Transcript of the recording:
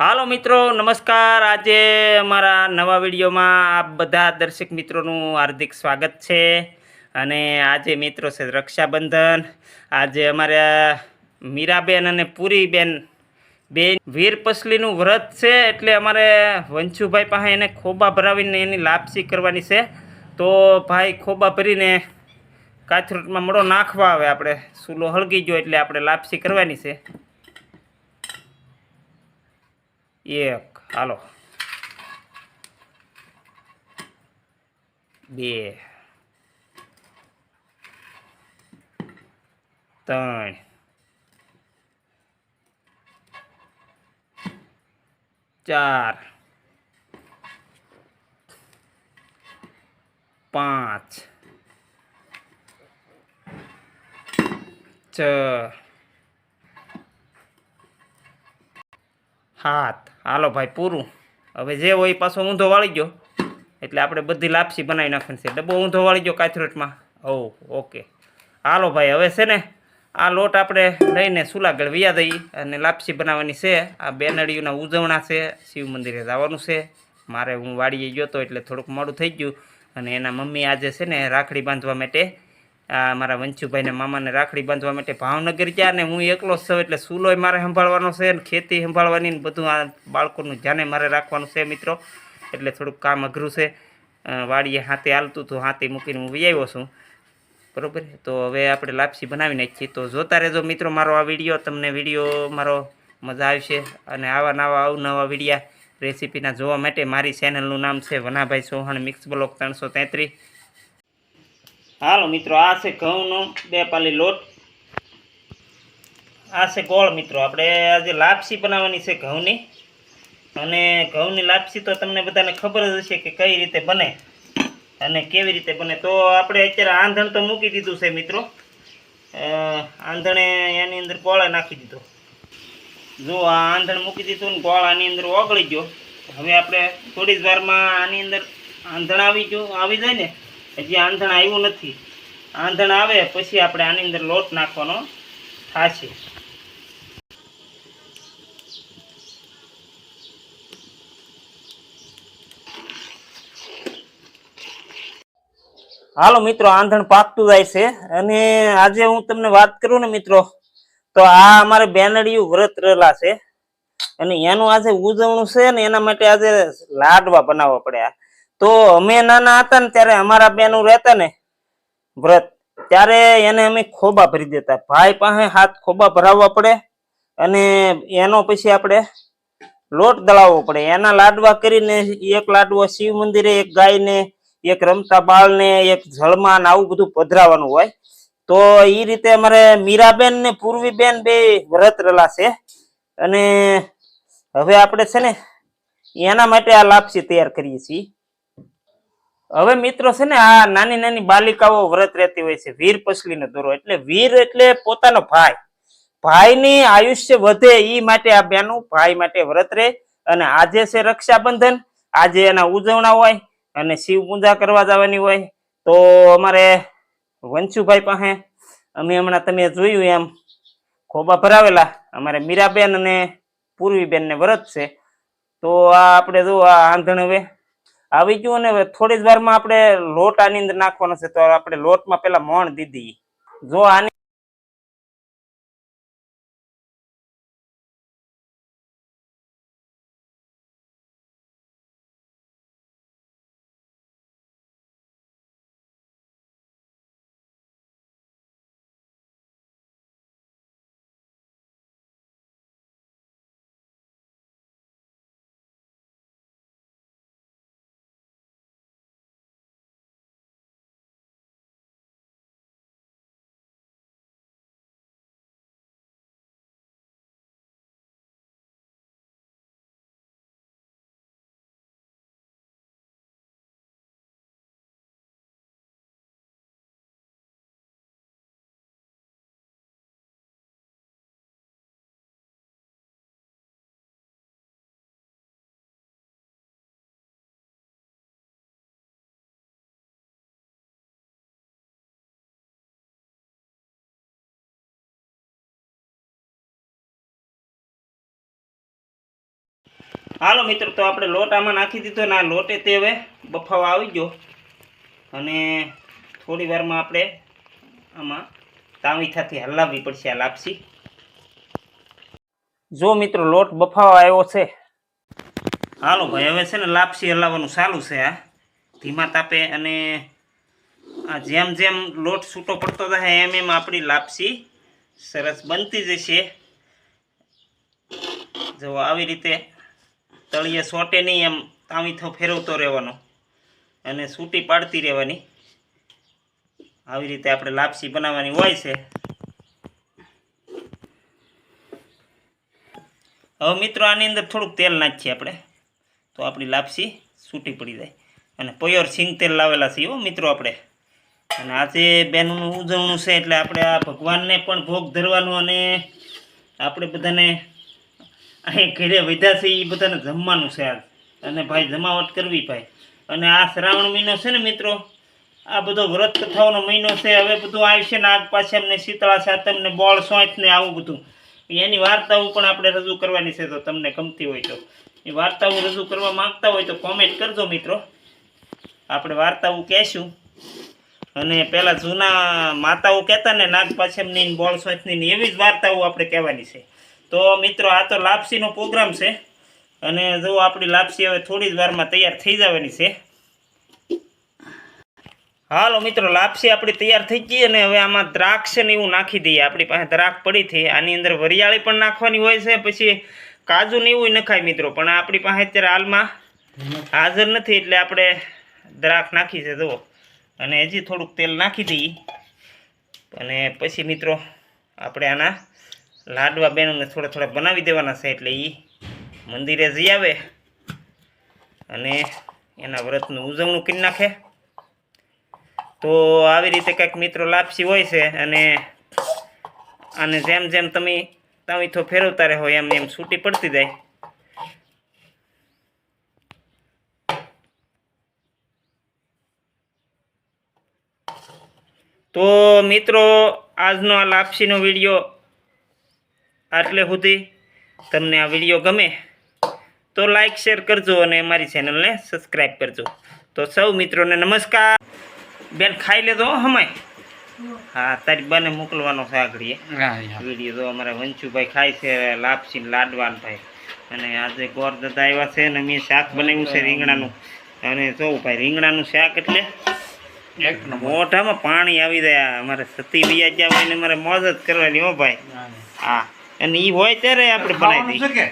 હાલો મિત્રો, નમસ્કાર. આજે અમારા નવા વિડીયોમાં આપ બધા દર્શક મિત્રોનું હાર્દિક સ્વાગત છે. અને આજે મિત્રો છે રક્ષાબંધન. આજે અમારા મીરાબેન અને પૂરીબેન બે વીર પસલીનું વ્રત છે, એટલે અમારે વંશુભાઈ પાસે એને ખોબા ભરાવીને એની લાપસી કરવાની છે. તો ભાઈ, ખોબા ભરીને કાથરૂટમાં મળો, નાખવા આવે આપણે. સૂલો હળગી ગયો એટલે આપણે લાપસી કરવાની છે. એક હાલો. બે ત્રણ ચાર પાંચ છ હાથ. હાલો ભાઈ, પૂરું. હવે જે હોય પાછો ઊંધો વાળી ગયો. એટલે આપણે બધી લાપસી બનાવી નાખવાની છે. ડબ્બો ઊંધો વાળી ગયો કાથરોટમાં. ઓ ઓકે. હાલો ભાઈ, હવે છે ને આ લોટ આપણે લઈને સુલાગઢ વ્યા દઈ અને લાપસી બનાવવાની છે. આ બેનડીઓના ઉજવણા છે, શિવ મંદિરે જવાનું છે. મારે હું વાડીએ ગયો હતો એટલે થોડુંક મોડું થઈ ગયું અને એના મમ્મી આજે છે ને રાખડી બાંધવા માટે આ મારા વંશુભાઈને મામાને રાખડી બાંધવા માટે ભાવનગર ગયા ને હું એકલો જ છું એટલે સૂલોય મારે સંભાળવાનો છે ને ખેતી સંભાળવાની ને બધું આ બાળકોનું ધ્યાને મારે રાખવાનું છે મિત્રો. એટલે થોડુંક કામ અઘરું છે. વાડીએ હાથે હાલતું હતું, હાથે મૂકીને હું આવ્યો છું. બરાબર? તો હવે આપણે લાપસી બનાવી નાખીએ. તો જોતા રહેજો મિત્રો મારો આ વીડિયો, તમને વીડિયો મારો મજા આવશે. અને આવા નવા, અવનવા વિડીયા રેસીપીના જોવા માટે મારી ચેનલનું નામ છે વનાભાઈ ચૌહાણ મિક્સ બ્લોક ત્રણસો તેત્રીસ. હાલો મિત્રો, આ છે ઘઉંનો બે પાલી લોટ. આ છે ગોળ મિત્રો. આપણે આજે લાપસી બનાવવાની છે ઘઉંની. અને ઘઉંની લાપસી તો તમને બધાને ખબર જ હશે કે કઈ રીતે બને અને કેવી રીતે બને. તો આપણે અત્યારે આંધણ તો મૂકી દીધું છે મિત્રો. આંધણે એની અંદર ગોળા નાખી દીધો. જો આ આંધણ મૂકી દીધું ને ગોળ આની અંદર ઓગળી ગયો. હવે આપણે થોડી જ વારમાં આની અંદર આંધણ આવી ગયું, આવી જાય ને હજી આંધણ આવ્યું નથી. આંધણ આવે પછી આપણે આની અંદર લોટ નાખવાનો થશે. હાલો મિત્રો, આંધણ પાકતું જાય છે. અને આજે હું તમને વાત કરું ને મિત્રો, તો આ અમારે બેનડિયું વ્રત રહેલા છે. અને એનું આજે ઉજવણું છે ને એના માટે આજે લાડવા બનાવવા પડ્યા. તો અમે નાના હતા ને ત્યારે અમારા બેનું રહેતા ને વ્રત. ત્યારે એને અમે ખોબા ભરી દેતા. ભાઈ પાસે હાથ ખોબા ભરાવવા પડે અને એનો પછી આપણે લોટ દળાવવો પડે. એના લાડવા કરીને એક લાડવો શિવ મંદિરે, એક ગાયને, એક રમતા બાળને, એક જળમાં આવું બધું પધરાવાનું હોય. તો એ રીતે અમારે મીરાબેન ને પૂર્વીબેન બે વ્રત રલા છે. અને હવે આપણે છે ને એના માટે આ લાપસી તૈયાર કરીએ છીએ. હવે મિત્રો છે ને, આ નાની નાની બાલિકાઓ વ્રત રહેતી હોય છે, વીર પસલીનો દોરો. એટલે વીર એટલે પોતાનો ભાઈ. ભાઈની આયુષ્ય વધે એ માટે આ બેનું, ભાઈ માટે વ્રત રહે અને આજે છે રક્ષાબંધન, આજે એના ઉજવણા હોય અને શિવ પૂજા કરવા જવાની હોય. તો અમારે વંશુભાઈ પાસે, અમે હમણાં તમે જોયું એમ, ખોબા ભરાવેલા. અમારે મીરાબેન અને પૂર્વીબેન ને વ્રત છે. તો આ આપણે જો આ આંધણ હવે આવી ગયું ને થોડી જ વારમાં આપણે લોટ આની અંદર નાખવાનો છે, તો આપણે લોટમાં પેલા મોણ દીધી. જો આની હાલો મિત્રો, તો આપણે લોટ આમાં નાખી દીધો ને આ લોટે તે હવે બફાવા આવી ગયો. અને થોડી વારમાં આપણે આમાં તાવીથાથી હલાવવી પડશે, આ લાપસી. જો મિત્રો, લોટ બફાવા આવ્યો છે. હાલો ભાઈ, હવે છે ને લાપસી હલાવવાનું ચાલુ છે આ. ધીમા તાપે અને આ જેમ જેમ લોટ છૂટો પડતો થાય એમ એમ આપણી લાપસી સરસ બનતી જશે. જો આવી રીતે તળિયે સોટે નહીં એમ તાવીથો ફેરવતો રહેવાનો. અને સૂટી પાડતી રહેવાની. આવી રીતે આપણે લાપસી બનાવવાની હોય છે. હવે મિત્રો આની અંદર થોડુંક તેલ નાખીએ આપણે. તો આપણી લાપસી સૂટી પડી જાય. અને પયોર સિંગ તેલ લાવેલા છે હો મિત્રો આપણે. અને આજે બહેનનું ઉજવણું છે એટલે આપણે આ ભગવાનને પણ ભોગ ધરવાનો અને આપણે બધાને અહીં ઘરે વધ્યા છે એ બધાને જમવાનું છે આજ. અને ભાઈ જમાવટ કરવી ભાઈ. અને આ શ્રાવણ મહિનો છે ને મિત્રો, આ બધો વ્રત કથાઓનો મહિનો છે, હવે બધું આવશે ને આગ પાસે અમને શીતળા સાતમ ને બોળ સોંચ ને આવું બધું. એની વાર્તાઓ પણ આપણે રજૂ કરવાની છે તો તમને ગમતી હોય તો. એ વાર્તાઓ રજૂ કરવા માગતા હોય તો કોમેન્ટ કરજો મિત્રો. આપણે વાર્તાઓ કહેશું. અને પહેલાં જૂના માતાઓ કહેતા ને, નાગ પાછળની ને બોળ સોચની એવી જ વાર્તાઓ આપણે કહેવાની છે. તો મિત્રો, આ તો લાપસીનો પ્રોગ્રામ છે. અને જો આપણી લાપસી હવે થોડી જ વારમાં તૈયાર થઈ જવાની છે. હાલો મિત્રો, લાપસી આપણી તૈયાર થઈ ગઈ અને હવે આમાં દ્રાક્ષ ને એવું નાખી દઈએ. આપણી પાસે દ્રાક્ષ પડી થઈ આની અંદર વરિયાળી પણ નાખવાની હોય છે, પછી કાજુ ને એવું નખાય મિત્રો. પણ આપણી પાસે અત્યારે હાલમાં હાજર નથી, એટલે આપણે દ્રાક્ષ નાખી છે, જુઓ. અને હજી થોડુંક તેલ નાખી દઈએ. અને પછી મિત્રો, આપણે આના લાડવા બહેનોને થોડા થોડા બનાવી દેવાના છે એટલે એ મંદિરે જઈ આવે અને એના વ્રતનું ઉજવણું કરી નાખે. તો આવી રીતે કંઈક મિત્રો લાપસી હોય છે અને અને જેમ જેમ તમે તાવીથો ફેરવતા રહો એમ એમ છૂટી પડતી જાય. તો મિત્રો આજનો આ લાપસીનો વીડિયો આટલે સુધી તમને આ વીડિયો ગમે તો લાઈક શેર કરજો અને મારી ચેનલને સબસ્ક્રાઈબ કરજો. તો સૌ મિત્રોને નમસ્કાર. બેન ખાઈ લેજો હમાય હા તારી બને મોકલવાનો છે આગળ વીડિયો તો અમારા વંશુભાઈ ખાય છે લાપસી લાડવાન ભાઈ. અને આજે ગોર દાદા આવ્યા છે અને મેં શાક બનાવ્યું છે રીંગણાનું. અને જો ભાઈ રીંગણાનું શાક એટલે મોઢામાં પાણી આવી જાય. અમારે સતી વિયા જ્યાં હોય ને અમારે મોજ જ કરવાની હો ભાઈ. હા. અને એ હોય ત્યારે આપણે બનાવી દઈએ